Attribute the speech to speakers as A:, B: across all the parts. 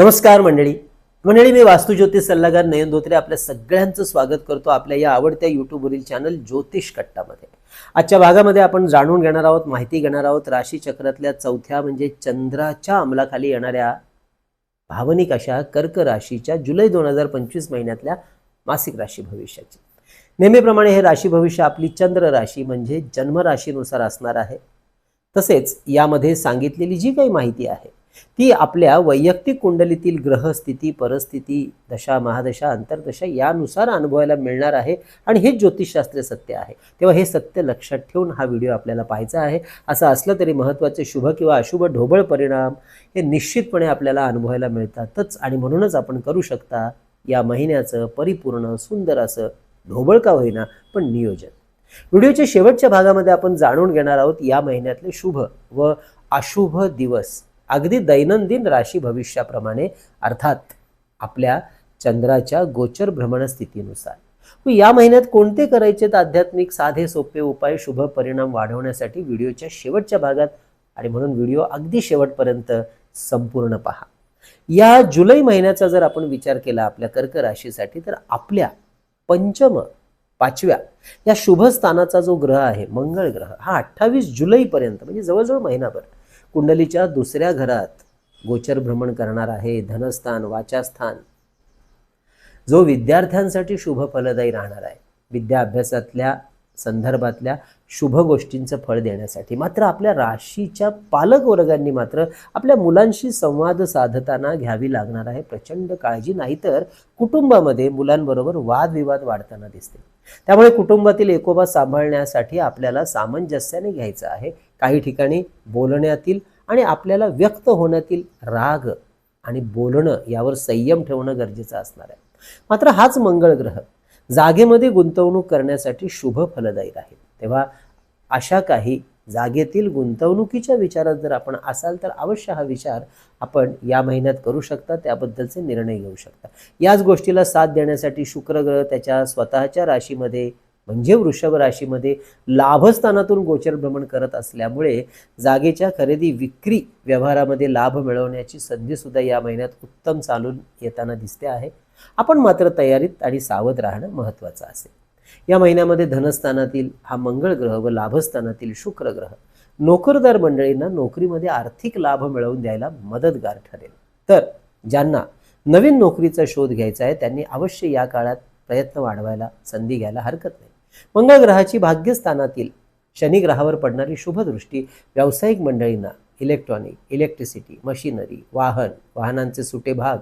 A: नमस्कार मंडळी. मंडळी मी वास्तुज्योतिष सल्लागार नयन धोत्रे आपल्या सगळ्यांचं स्वागत करतो आपल्या या आवडत्या यूट्यूबवरील चॅनल ज्योतिष कट्टामध्ये. आजच्या भागामध्ये आपण जाणून घेणार आहोत माहिती घेणार आहोत. राशीचक्रातल्या चौथ्या म्हणजे चंद्राच्या अंमलाखाली येणाऱ्या भावनिक अशा कर्क राशीच्या जुलै दोन हजार पंचवीस महिन्यातल्या मासिक राशी भविष्याची. नेहमीप्रमाणे हे राशी भविष्य आपली चंद्र राशी म्हणजे जन्मराशीनुसार असणार आहे. तसेच यामध्ये सांगितलेली जी काही माहिती आहे ती आपल्या वैयक्तिक कुंडलीतील ग्रहस्थिती परिस्थिती दशा महादशा अंतर्दशा यानुसार अनुभवायला मिळणार आहे आणि हे ज्योतिषशास्त्रीय सत्य आहे. तेव्हा हे सत्य लक्षात ठेवून हा व्हिडिओ आपल्याला पाहायचा आहे. असं असलं तरी महत्त्वाचे शुभ किंवा अशुभ ढोबळ परिणाम हे निश्चितपणे आपल्याला अनुभवायला मिळतातच आणि म्हणूनच आपण करू शकता या महिन्याचं परिपूर्ण सुंदर असं ढोबळ का होईना पण नियोजन. व्हिडिओच्या शेवटच्या भागामध्ये आपण जाणून घेणार आहोत या महिन्यातले शुभ व अशुभ दिवस. अगदी दैनंदिन राशी भविष्याप्रमाणे अर्थात आपल्या चंद्राच्या गोचर भ्रमण स्थितीनुसार या महिन्यात कोणते करायचेत आध्यात्मिक साधे सोपे उपाय शुभ परिणाम वाढवण्यासाठी व्हिडिओच्या शेवटच्या भागात? आणि म्हणून व्हिडिओ अगदी शेवटपर्यंत संपूर्ण पहा. या जुलै महिन्याचा जर आपण विचार केला आपल्या कर्क राशीसाठी तर आपल्या पंचम पाचव्या या शुभ स्थानाचा जो ग्रह आहे मंगळ ग्रह हा अठ्ठावीस जुलैपर्यंत म्हणजे जवळजवळ महिनाभर कुंडलीच्या दुसऱ्या घरात गोचर भ्रमण करणार आहे धनस्थान वाचास्थान. जो विद्यार्थ्यांसाठी शुभ फलदायी राहणार आहे. विद्या अभ्यासातल्या संदर्भातल्या शुभ गोष्टींचं फळ देण्यासाठी. मात्र आपल्या राशीच्या पालक वर्गांनी मात्र आपल्या मुलांशी संवाद साधताना घ्यावी लागणार आहे. प्रचंड काळजी नाहीतर कुटुंबामध्ये मुलांबरोबर वादविवाद वाढताना दिसते त्यामुळे कुटुंबातील एकोबा सांभाळण्यासाठी आपल्याला सामंजस्याने घ्यायचं आहे. काही ठिकाणी बोलण्यातील आणि आपल्याला व्यक्त होण्यातील राग आणि बोलणं यावर संयम ठेवणं गरजेचं असणार आहे. मात्र हाच मंगळ ग्रह जागेमध्ये गुंतवणूक करण्यासाठी शुभ फलदायी राहील. तेव्हा अशा काही जागेतील गुंतवणुकीच्या विचारात जर आपण असाल तर अवश्य हा विचार आपण या महिन्यात करू शकता त्याबद्दलचे निर्णय घेऊ शकता. याच गोष्टीला साथ देण्यासाठी शुक्र ग्रह त्याच्या स्वतःच्या राशीमध्ये म्हणजे वृषभ राशीमध्ये लाभस्थानातून गोचर भ्रमण करत असल्यामुळे जागेच्या खरेदी विक्री व्यवहारामध्ये लाभ मिळवण्याची संधीसुद्धा या महिन्यात उत्तम चालून येताना दिसते आहे. आपण मात्र तयारीत आणि सावध राहणं महत्त्वाचं असेल. या महिन्यामध्ये धनस्थानातील हा मंगळ ग्रह व लाभस्थानातील शुक्र ग्रह नोकरदार मंडळींना नोकरीमध्ये आर्थिक लाभ मिळवून द्यायला मदतगार ठरेल. तर ज्यांना नवीन नोकरीचा शोध घ्यायचा आहे त्यांनी अवश्य या काळात प्रयत्न वाढवायला संधी घ्यायला हरकत नाही. मंगळ ग्रहाची भाग्यस्थानातील शनी ग्रहावर पडणारी शुभदृष्टी व्यावसायिक मंडळींना इलेक्ट्रॉनिक इलेक्ट्रिसिटी मशिनरी वाहन वाहनांचे सुटे भाग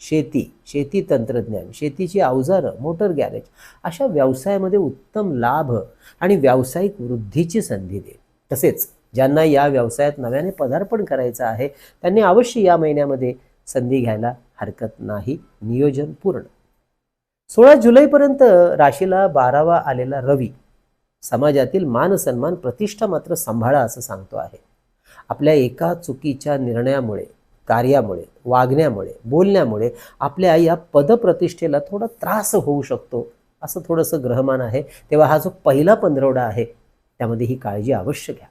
A: शेती शेती तंत्रज्ञान शेतीची अवजारं मोटर गॅरेज अशा व्यवसायामध्ये उत्तम लाभ आणि व्यावसायिक वृद्धीची संधी देईल. तसेच ज्यांना या व्यवसायात नव्याने पदार्पण करायचं आहे त्यांनी अवश्य या महिन्यामध्ये संधी घ्यायला हरकत नाही. नियोजन पूर्ण. सोळा जुलैपर्यंत राशीला बारावा आलेला रवी समाजातील मान सन्मान प्रतिष्ठा मात्र सांभाळा असं सांगतो आहे. आपल्या एका चुकीच्या निर्णयामुळे कार्यामुळे वागण्यामुळे बोलण्यामुळे आपल्या या पदप्रतिष्ठेला थोडा त्रास होऊ शकतो असं थोडंसं ग्रहमान आहे. तेव्हा हा जो पहिला पंधरवडा आहे त्यामध्ये ही काळजी अवश्य घ्या.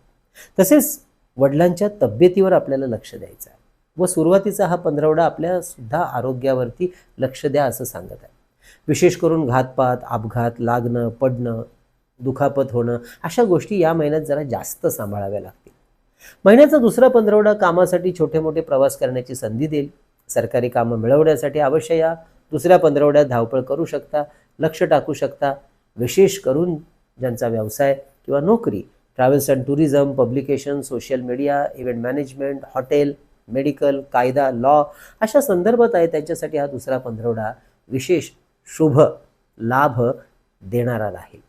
A: तसेच वडिलांच्या तब्येतीवर आपल्याला लक्ष द्यायचं आहे. व सुरुवातीचा हा पंधरवडा आपल्यासुद्धा आरोग्यावरती लक्ष द्या असं सांगत आहे. विशेष करून घातपात अपघात लागणं पडणं दुखापत होणं अशा गोष्टी या महिन्यात जरा जास्त सांभाळाव्या लागतील. महिन्याचा दुसरा पंधरवडा कामासाठी छोटे मोठे प्रवास करण्याची संधी देईल. सरकारी कामं मिळवण्यासाठी अवश्य या. दुसऱ्या पंधरवड्यात धावपळ करू शकता लक्ष टाकू शकता. विशेष करून ज्यांचा व्यवसाय किंवा नोकरी travels and tourism publication social media event management hotel medical कायदा लॉ अशा संदर्भात आहे त्यांच्यासाठी हा दुसरा पंधरवडा विशेष शुभ लाभ देणारा राहील.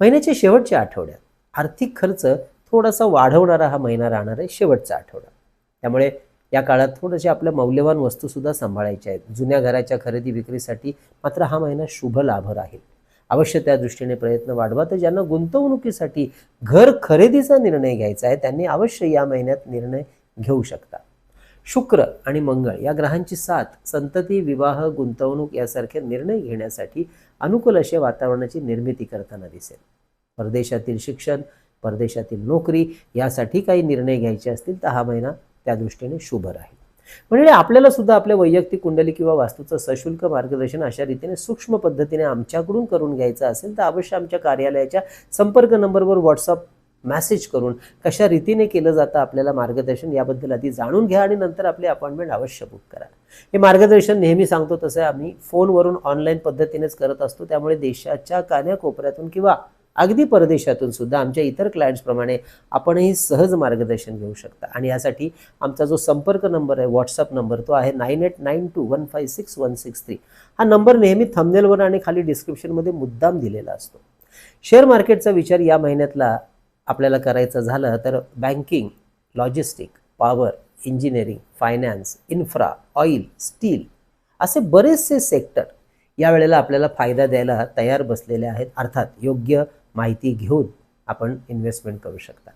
A: महिन्याच्या शेवटच्या आठवड्यात आर्थिक खर्च थोडासा वाढवणारा हा महिना राहणार आहे शेवटचा आठवडा. त्यामुळे या काळात थोडेसे आपल्या मौल्यवान वस्तूसुद्धा सांभाळायच्या आहेत. जुन्या घराच्या खरेदी विक्रीसाठी मात्र हा महिना शुभ लाभ राहील अवश्य त्या दृष्टीने प्रयत्न वाढवा. तर ज्यांना गुंतवणुकीसाठी घर खरेदीचा निर्णय घ्यायचा आहे त्यांनी अवश्य या महिन्यात निर्णय घेऊ शकता. शुक्र आणि मंगळ या ग्रहांची साथ संतती विवाह गुंतवणूक यासारखे निर्णय घेण्यासाठी अनुकूल अशा वातावरणाची निर्मिती करताना दिसेल. परदेशातील शिक्षण परदेशातील नोकरी यासाठी काही निर्णय घ्यायचे असतील तर हा महिना त्या दृष्टीने शुभ राहील. म्हणजे आपल्याला सुद्धा आपल्या वैयक्तिक कुंडली किंवा वास्तूचं सशुल्क मार्गदर्शन अशा रीतीने सूक्ष्म पद्धतीने आमच्याकडून करून घ्यायचं असेल तर अवश्य आमच्या कार्यालयाच्या संपर्क नंबरवर व्हॉट्सअप मॅसेज करून कशा रीतीने केलं जातं आपल्याला मार्गदर्शन याबद्दल आधी जाणून घ्या आणि नंतर आपली अपॉइंटमेंट अवश्य बुक करा. हे मार्गदर्शन नेहमी सांगतो तसं आम्ही फोनवरून ऑनलाईन पद्धतीनेच करत असतो त्यामुळे देशाच्या कान्याकोपऱ्यातून किंवा अगदी परदेशातून सुद्धा आमच्या इतर क्लायंट्सप्रमाणे आपणही सहज मार्गदर्शन घेऊ शकता. आणि यासाठी आमचा जो संपर्क नंबर आहे व्हॉट्सअप नंबर तो आहे nine eight nine two one five six one six three. हा नंबर नेहमी थंबनेलवर आणि खाली डिस्क्रिप्शनमध्ये मुद्दाम दिलेला असतो. शेअर मार्केटचा विचार या महिन्यातला आपल्याला करायचं झालं तर banking logistic power engineering finance infra oil steel असे बरेचसे सेक्टर यावेळेला आपल्याला फायदा द्यायला तयार बसलेले आहेत. अर्थात योग्य माहिती घेऊन आपण इन्व्हेस्टमेंट करू शकता.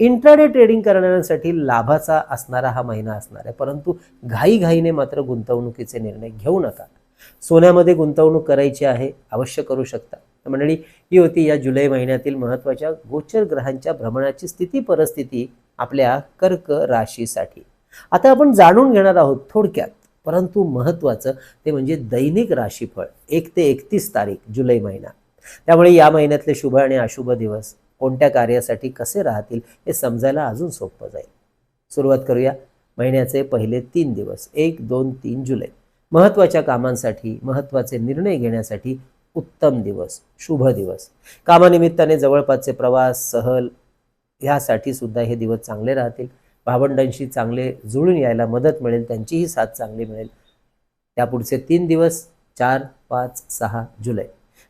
A: इंट्राडे ट्रेडिंग करणाऱ्यांसाठी लाभाचा असणारा हा महिना असणार आहे परंतु घाईघाईने मात्र गुंतवणुकीचे निर्णय घेऊ नका. सोन्यामध्ये गुंतवणूक करायची आहे अवश्य करू शकता. मंडळी ही होती या जुलै महिन्यातील महत्त्वाच्या गोचर ग्रहांच्या भ्रमणाची स्थिती परिस्थिती आपल्या कर्क राशीसाठी. आता आपण जाणून घेणार आहोत थोडक्यात परंतु महत्त्वाचं ते म्हणजे दैनिक राशीफळ एक ते एकतीस तारीख जुलै महिना. त्यामुळे या महिन्यातले शुभ आणि अशुभ दिवस कोणत्या कार्यासाठी कसे राहतील हे समजायला अजून सोपं जाईल. सुरुवात करूया महिन्याचे पहिले तीन दिवस एक दोन तीन जुलै. महत्त्वाच्या कामांसाठी महत्त्वाचे निर्णय घेण्यासाठी उत्तम दिवस शुभ दिवस. कामानिमित्ताने जवळपासचे प्रवास सहल ह्यासाठी सुद्धा हे दिवस चांगले राहतील. भावंडांशी चांगले जुळून यायला मदत मिळेल त्यांचीही साथ चांगली मिळेल. त्यापुढचे तीन दिवस चार पाच सहा जुलै.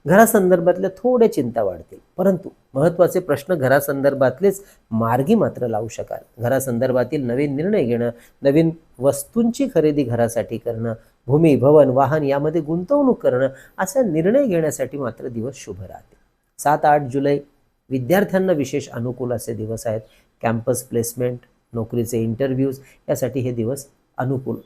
A: घरासंदर्भातल्या थोड्या चिंता वाढतील. परंतु महत्त्वाचे प्रश्न घरासंदर्भातलेच मार्गी मात्र लावू शकाल. घरासंदर्भातील नवीन निर्णय घेणं नवीन वस्तूंची खरेदी घरासाठी करणं भूमी भवन वाहन यामध्ये गुंतवणूक करणं असा निर्णय घेण्यासाठी मात्र दिवस शुभ राहतील. सात आठ जुलै विद्यार्थ्यांना विशेष अनुकूल असे दिवस आहेत. कॅम्पस प्लेसमेंट नोकरीचे इंटरव्ह्यूज यासाठी हे दिवस अनुकूल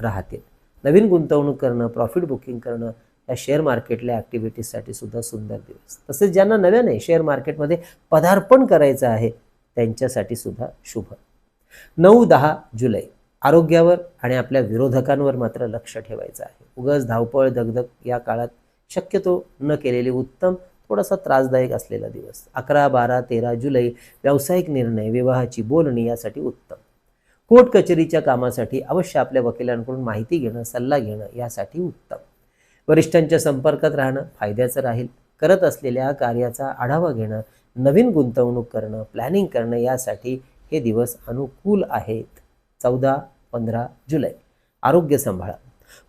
A: राहतील. नवीन गुंतवणूक करणं प्रॉफिट बुकिंग करणं या शेअर मार्केटल्या ॲक्टिव्हिटीजसाठी सुद्धा सुंदर दिवस. तसेच ज्यांना नव्याने शेअर मार्केटमध्ये पदार्पण करायचं आहे त्यांच्यासाठी सुद्धा शुभ. नऊ दहा जुलै आरोग्यावर आणि आपल्या विरोधकांवर मात्र लक्ष ठेवायचं आहे. उगस धावपळ दगदग या काळात शक्यतो न केलेली उत्तम थोडासा त्रासदायक असलेला दिवस. अकरा बारा तेरा जुलै व्यावसायिक निर्णय विवाहाची बोलणी यासाठी उत्तम. कोर्ट कचेरीच्या कामासाठी अवश्य आपल्या वकिलांकडून माहिती घेणं सल्ला घेणं यासाठी उत्तम. वरिष्ठांच्या संपर्कात राहणं फायद्याचं राहील. करत असलेल्या कार्याचा आढावा घेणं नवीन गुंतवणूक करणं प्लॅनिंग करणं यासाठी हे दिवस अनुकूल आहेत. चौदा पंधरा जुलै. आरोग्य सांभाळा.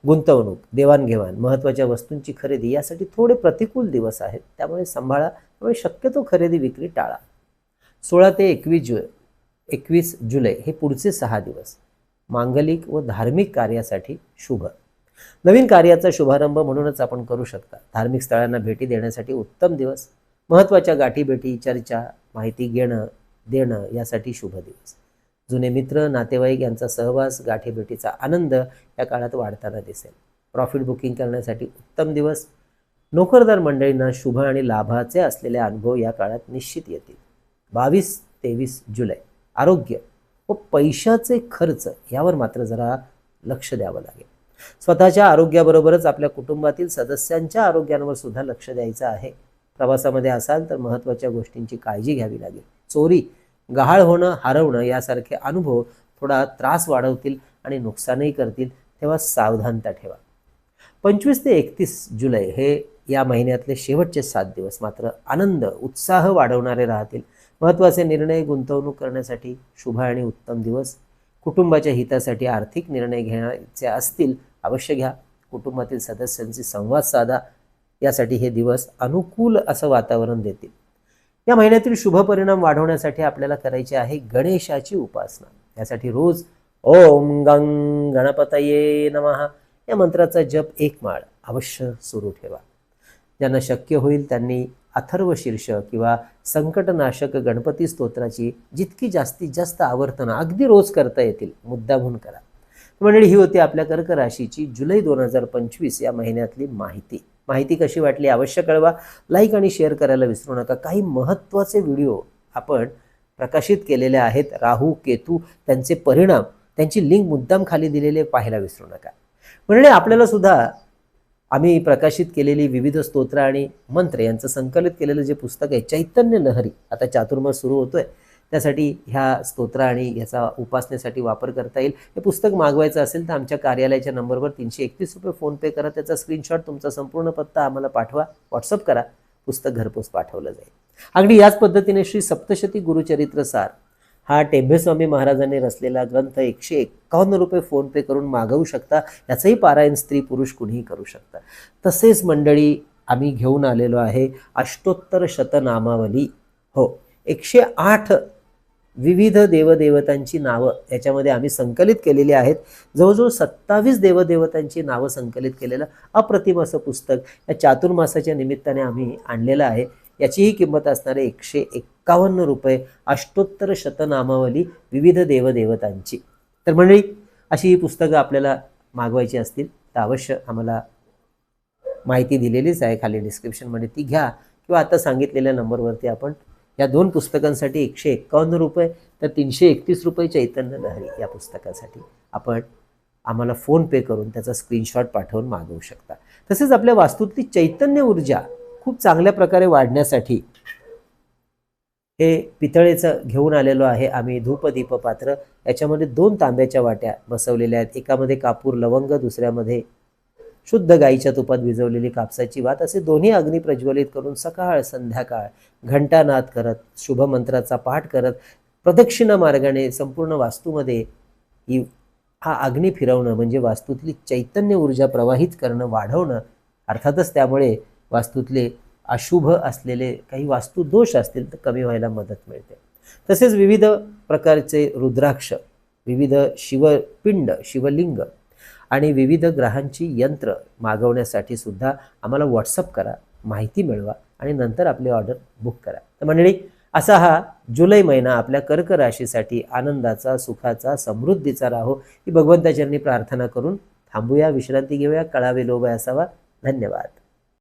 A: गुंतवणूक देवाणघेवाण महत्त्वाच्या वस्तूंची खरेदी यासाठी थोडे प्रतिकूल दिवस आहेत. त्यामुळे सांभाळा. त्यामुळे शक्यतो खरेदी विक्री टाळा. सोळा ते एकवीस जु एकवीस जुलै हे पुढचे सहा दिवस. मांगलिक व धार्मिक कार्यासाठी शुभ. नवीन कार्याचा शुभारंभ म्हणूनच आपण करू शकता. धार्मिक स्थळांना भेटी देण्यासाठी उत्तम दिवस महत्त्वाच्या गाठीभेटी चर्चा माहिती घेणं देणं यासाठी शुभ दिवस. जुने मित्र नातेवाईक यांचा सहवास गाठीभेटीचा आनंद या काळात वाढताना दिसेल. प्रॉफिट बुकिंग करण्यासाठी उत्तम दिवस. नोकरदार मंडळींना शुभ आणि लाभाचे असलेले अनुभव या काळात निश्चित येतील. बावीस तेवीस जुलै. आरोग्य व पैशाचे खर्च यावर मात्र जरा लक्ष द्यावं लागेल. स्वतःच्या आरोग्याबरोबरच आपल्या कुटुंबातील सदस्यांच्या आरोग्यांवर सुद्धा लक्ष द्यायचं आहे. प्रवासामध्ये असाल तर महत्त्वाच्या गोष्टींची काळजी घ्यावी लागेल. चोरी गहाळ होणं हरवणं यासारखे अनुभव थोडा त्रास वाढवतील आणि नुकसानही करतील तेव्हा सावधानता ठेवा. पंचवीस ते एकतीस जुलै हे या महिन्यातले शेवटचे सात दिवस. मात्र आनंद उत्साह वाढवणारे राहतील. महत्त्वाचे निर्णय गुंतवणूक करण्यासाठी शुभ आणि उत्तम दिवस कुटुंबाच्या हितासाठी आर्थिक निर्णय घेण्याचे असतील अवश्य घ्या. कुटुंबातील सदस्यांशी संवाद साधा. यासाठी हे दिवस अनुकूल असं वातावरण देतील. या महिन्यातील शुभ परिणाम वाढवण्यासाठी आपल्याला करायची आहे गणेशाची उपासना. यासाठी रोज ओम गंग गणपतये नमहा या मंत्राचा जप एक माळ अवश्य सुरू ठेवा. ज्यांना शक्य होईल त्यांनी अथर्व शीर्ष किंवा संकटनाशक गणपती स्तोत्राची जितकी जास्तीत जास्त आवर्तनं अगदी रोज करता येतील मुद्दामून करा. मंडळी ही होती आपल्या कर्क राशीची जुलै दोन हजार पंचवीस या महिन्यातली माहिती. माहिती कशी वाटली अवश्य कळवा. लाईक आणि शेअर करायला विसरू नका. काही महत्त्वाचे व्हिडिओ आपण प्रकाशित केलेले आहेत. राहू केतू त्यांचे परिणाम त्यांची लिंक मुद्दाम खाली दिलेले पाहायला विसरू नका. म्हणजे आपल्याला सुद्धा आम्ही प्रकाशित केलेली विविध स्तोत्र आणि मंत्र यांचं संकलित केलेलं जे पुस्तक आहे चैतन्य लहरी आता चातुर्मास सुरू होतोय. त्यासाठी ह्या स्तोत्र आणि याचा उपासनेसाठी वापर करता येईल. हे पुस्तक मागवायचं असेल तर आमच्या कार्यालयाच्या नंबरवर तीनशे एकतीस रुपये फोनपे करा. त्याचा स्क्रीनशॉट तुमचा संपूर्ण पत्ता आम्हाला पाठवा. व्हॉट्सअप करा. पुस्तक घरपोच पाठवलं जाईल. अगदी याच पद्धतीने श्री सप्तशती गुरुचरित्रसार हा टेंभेस्वामी महाराजांनी रचलेला ग्रंथ एकशे एक्कावन्न रुपये फोनपे करून मागवू शकता. याचंही पारायण स्त्री पुरुष कुणीही करू शकता. तसेच मंडळी आम्ही घेऊन आलेलो आहे अष्टोत्तर शतनामावली. हो एकशे आठ विविध देवदेवतांची नावं याच्यामध्ये आम्ही संकलित केलेली आहेत. जवळजवळ सत्तावीस देवदेवतांची नावं संकलित केलेलं अप्रतिम असं पुस्तक या चातुर्मासाच्या निमित्ताने आम्ही आणलेलं आहे. याचीही किंमत असणारे एकशे एक एक्कावन्न रुपये अष्टोत्तर शतनामावली विविध देवदेवतांची. तर मंडळी अशी ही पुस्तकं आपल्याला मागवायची असतील तर अवश्य आम्हाला माहिती दिलेलीच आहे खाली डिस्क्रिप्शनमध्ये ती घ्या किंवा आता सांगितलेल्या नंबरवरती आपण या दोन पुस्तकांसाठी एकशे एक्कावन्न रुपये तर तीनशे एकतीस रुपये चैतन्य लहरी या पुस्तकासाठी आपण आम्हाला फोन पे करून त्याचा स्क्रीनशॉट पाठवून मागवू शकता. तसेच आपल्या वास्तूतली चैतन्य ऊर्जा खूप चांगल्या प्रकारे वाढण्यासाठी हे पितळेचं घेऊन आलेलो आहे. आम्ही धूपदीप पात्र. याच्यामध्ये दोन तांब्याच्या वाट्या बसवलेल्या आहेत. एकामध्ये कापूर लवंग दुसऱ्यामध्ये शुद्ध गाईच्या तुपात भिजवलेली कापसाची वात. असे दोन्ही अग्नी प्रज्वलित करून सकाळ संध्याकाळ घंटानाद करत शुभमंत्राचा पाठ करत प्रदक्षिणा मार्गाने संपूर्ण वास्तूमध्ये ही हा अग्नी फिरवणं म्हणजे वास्तूतली चैतन्य ऊर्जा प्रवाहित करणं वाढवणं अर्थातच त्यामुळे वास्तूतले अशुभ असलेले काही वास्तुदोष असतील तर कमी व्हायला मदत मिळते. तसेच विविध प्रकारचे रुद्राक्ष विविध शिवपिंड शिवलिंग आणि विविध ग्रहांची यंत्र मागवण्यासाठी सुद्धा आम्हाला व्हॉट्सअप करा माहिती मिळवा आणि नंतर आपली ऑर्डर बुक करा. तर मंडळी असा हा जुलै महिना आपल्या कर्क राशीसाठी आनंदाचा सुखाचा समृद्धीचा राहो ही भगवंताचरणी प्रार्थना करून थांबूया विश्रांती घेऊया कळावे लोभ असावा. धन्यवाद.